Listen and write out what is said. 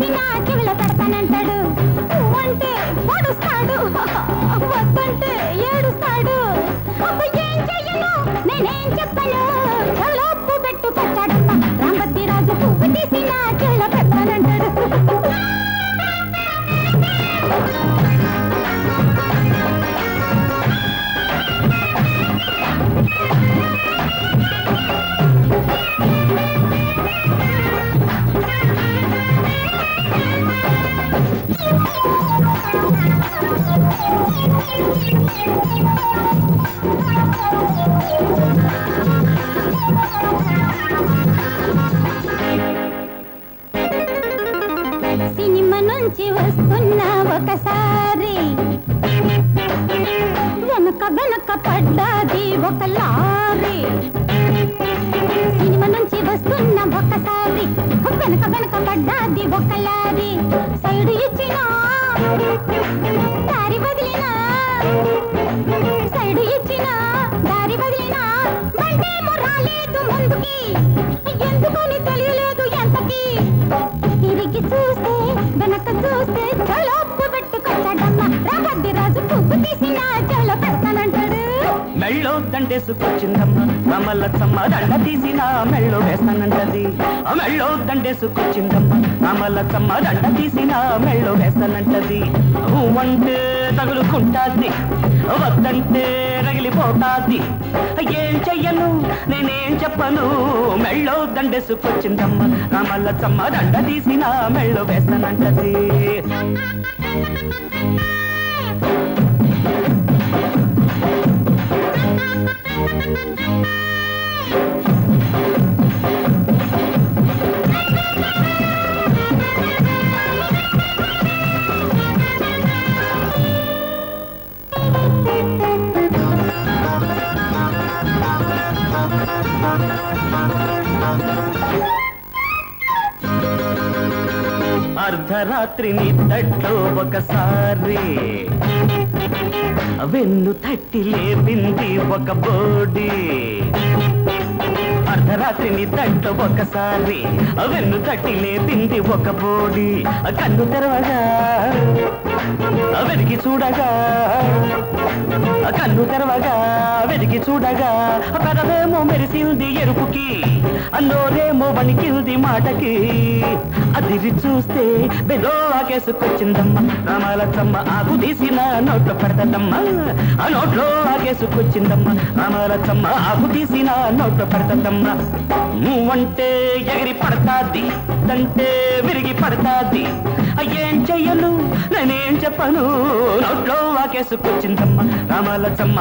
తీసిన ఒకసారి వెనక వెనక పడ్డాది ఒక లారీ. సినిమా నుంచి వస్తున్న ఒకసారి వెనక వెనక పడ్డాది ఒక లారీ. సైడ్ ఇచ్చిన దారి వదిలిన సైడ్ ఇచ్చిన దారి వదిలిన రాలేదు ముందుకి. దండేసుకొచ్చిందమ్మ రామలచ్చమ్మ దండ తీసిన మెళ్ళో వేస్తానంటది. ఆ మెళ్ళో దండేసుకొచ్చిందమ్మ రామలచ్చమ్మ దండ తీసిన మెళ్ళో వేస్తానంటది. అంటే తగులుకుంటాది వద్దంటే రగిలిపోతాది. ఏం చెయ్యను నేనేం చెప్పను మెళ్ళో దండేసుకొచ్చిందమ్మ రామలచ్చమ్మ దండ తీసిన మెళ్ళో వేస్తానంటది. అర్ధరాత్రి నిద్దట్లో ఒకసారి. వెన్ను తట్టి లేపింది ఒక బోడి. అర్ధరాత్రి నిద్దట్లో ఒకసారి వెన్ను తట్టి లేపింది ఒక బోడి. కన్ను తెరవగా. వెతికి చూడగా కన్ను తెరవగా వెతికి చూడగా పెదవేమో మెరిసింది ఎరుపుకి అన్నోరేమో వణికింది మాటకి. అదిరి చూస్తే బెదో ఆకేసుకొచ్చిందమ్మ రామాలచ్చమ్మ ఆకు తీసిన నోట్లో పెడతదమ్మ. ఆ నోట్లో ఆకేసుకొచ్చిందమ్మ రామాలచ్చమ్మ ఆకు తీసిన నోట్లో పెడతదమ్మ. నువ్వంటే ఎగిరి పడతాది దంటే విరిగి పడతాది. అయ్యేం చెయ్యను నేనేం చెప్పను? నోట్లో వాకేసుకొచ్చిందమ్మ రామాలచ్చమ్మ